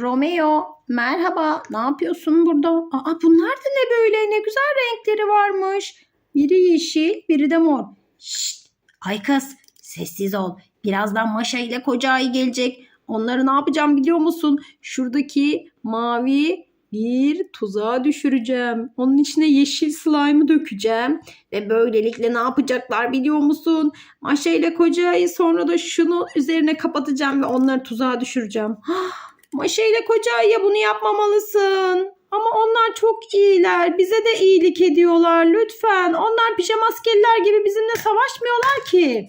Romeo, merhaba. Ne yapıyorsun burada? Aa, bunlar da ne böyle? Ne güzel renkleri varmış. Biri yeşil, biri de mor. Şşt, ay kız, sessiz ol. Birazdan Maşa ile koca ayı gelecek. Onları ne yapacağım biliyor musun? Şuradaki mavi bir tuzağa düşüreceğim. Onun içine yeşil slime'ı dökeceğim. Ve böylelikle ne yapacaklar biliyor musun? Maşa ile koca ayı sonra da şunu üzerine kapatacağım ve onları tuzağa düşüreceğim. Maşa koca ayıya bunu yapmamalısın. Ama onlar çok iyiler. Bize de iyilik ediyorlar. Lütfen. Onlar pijama askeriler gibi bizimle savaşmıyorlar ki.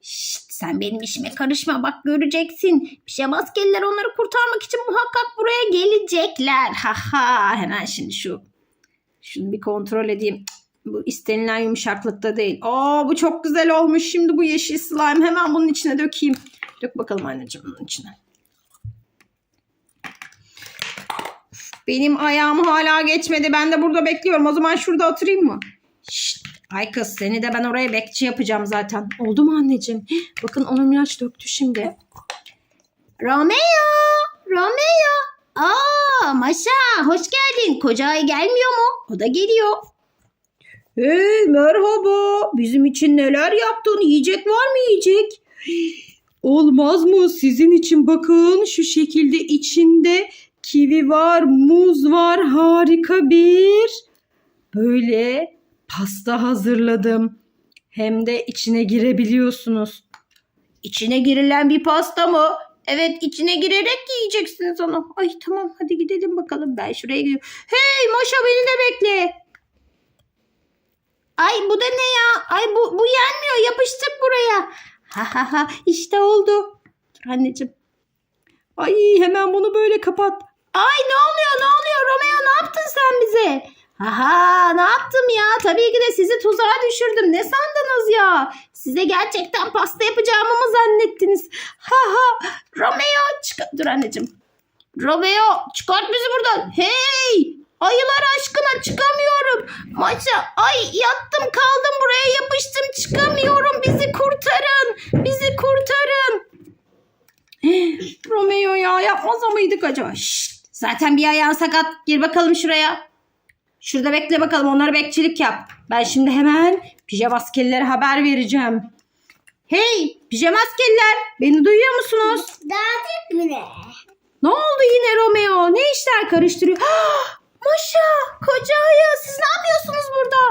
Şşt, sen benim işime karışma bak göreceksin. Pijama askeriler onları kurtarmak için muhakkak buraya gelecekler. Ha ha hemen şimdi şu şunu bir kontrol edeyim. Bu istenilen yumuşaklıkta değil. Aa bu çok güzel olmuş. Şimdi bu yeşil slime hemen bunun içine dökeyim. Dök bakalım anneciğim bunun içine. Benim ayağım hala geçmedi. Ben de burada bekliyorum. O zaman şurada oturayım mı? Şşt, ay kız seni de ben oraya bekçi yapacağım zaten. Oldu mu anneciğim? Bakın onun ilaç döktü şimdi. Romeo! Romeo! Aa Maşa hoş geldin. Koca ay gelmiyor mu? O da geliyor. Hey merhaba. Bizim için neler yaptın? Yiyecek var mı yiyecek? Olmaz mı? Sizin için bakın şu şekilde içinde kivi var, muz var. Harika bir böyle pasta hazırladım. Hem de içine girebiliyorsunuz. İçine girilen bir pasta mı? Evet içine girerek yiyeceksiniz onu. Ay tamam hadi gidelim bakalım. Ben şuraya gidiyorum. Hey Maşa beni de bekle. Ay bu da ne ya? Ay bu, bu yenmiyor. Yapıştık buraya. Ha ha ha işte oldu. Dur anneciğim. Ay hemen bunu böyle kapat. Ay ne oluyor ne oluyor Romeo ne yaptın sen bize? Aha ne yaptım ya? Tabii ki de sizi tuzağa düşürdüm. Ne sandınız ya? Size gerçekten pasta yapacağımı mı zannettiniz? Ha ha Romeo çık dur anneciğim. Romeo çıkart bizi buradan. Hey ayılar aşkına çıkamıyorum. Maça ay yattım kaldım buraya yapıştım çıkamıyorum. Bizi kurtarın. Bizi kurtarın. Romeo ya yapmaz mıydık acaba? Şşt, zaten bir ayağın sakat. Gir bakalım şuraya. Şurada bekle bakalım onlara bekçilik yap. Ben şimdi hemen pijama askerlere haber vereceğim. Hey pijama askerler beni duyuyor musunuz? Dağıtık ne? Ne oldu yine Romeo? Ne işler karıştırıyor? Ah, Maşa, koca ayı siz ne yapıyorsunuz burada?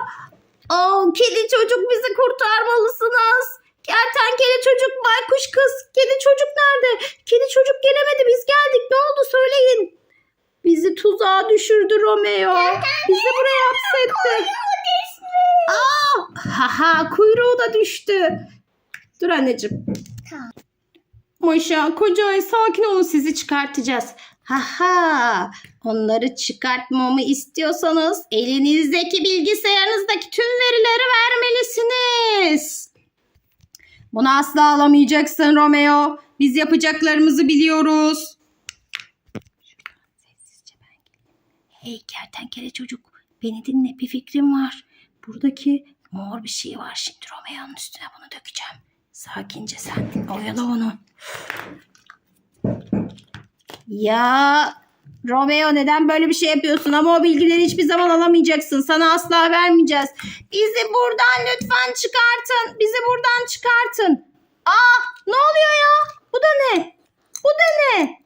Oh, kedi çocuk bizi kurtarmalısınız. Kertenkele çocuk, baykuş kız, kedi çocuk nerede? Kedi çocuk gelemedi biz geldik ne oldu söyleyin. Bizi tuzağa Romeo. Bizi buraya hapsetti. Aa, haha kuyruğu da düştü. Dur anneciğim. Tamam. Maşa, koca ay sakin olun sizi çıkartacağız. Haha, onları çıkartmamı istiyorsanız elinizdeki bilgisayarınızdaki tüm verileri vermelisiniz. Bunu asla alamayacaksın Romeo. Biz yapacaklarımızı biliyoruz. Hey kertenkele çocuk, beni dinle bir fikrim var. Buradaki mor bir şey var şimdi Romeo'nun üstüne bunu dökeceğim. Sakince sen oyala onu. Ya Romeo neden böyle bir şey yapıyorsun ama o bilgileri hiçbir zaman alamayacaksın. Sana asla vermeyeceğiz. Bizi buradan lütfen çıkartın. Bizi buradan çıkartın. Aa ne oluyor ya? Bu da ne? Bu da ne?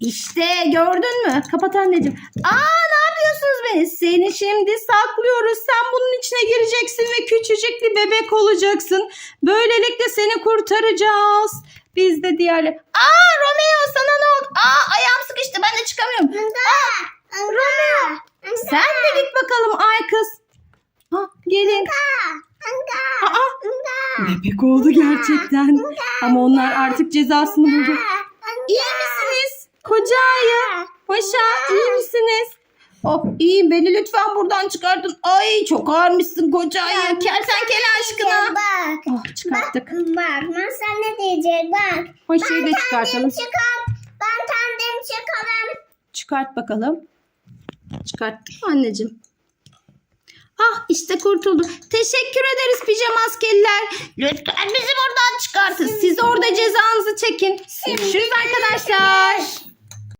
İşte gördün mü? Kapat anneciğim. Aa ne yapıyorsunuz beni? Seni şimdi saklıyoruz. Sen bunun içine gireceksin ve küçücük bir bebek olacaksın. Böylelikle seni kurtaracağız. Biz de diğerleri. Aa Romeo sana ne oldu? Aa ayağım sıkıştı ben de çıkamıyorum. Aa, Romeo sen de git bakalım ay kız. Ha, gelin. Aa, bebek oldu gerçekten. Ama onlar artık cezasını buldu. İyi misiniz? Koca ayı. Paşa iyi misiniz? Oh iyiyim beni lütfen buradan çıkartın. Ay çok ağırmışsın koca ayı. Kertenkele aşkına. Bak. Oh çıkarttık. Bak sen ne diyecek bak. Paşayı da çıkartalım. Çıkart. Ben kendim çıkarım. Çıkart bakalım. Çıkarttık mı anneciğim? Ah işte kurtuldu. Teşekkür ederiz pijama askeriler. Lütfen bizi buradan çıkartın. Siz orada cezanızı çekin. Görüşürüz arkadaşlar.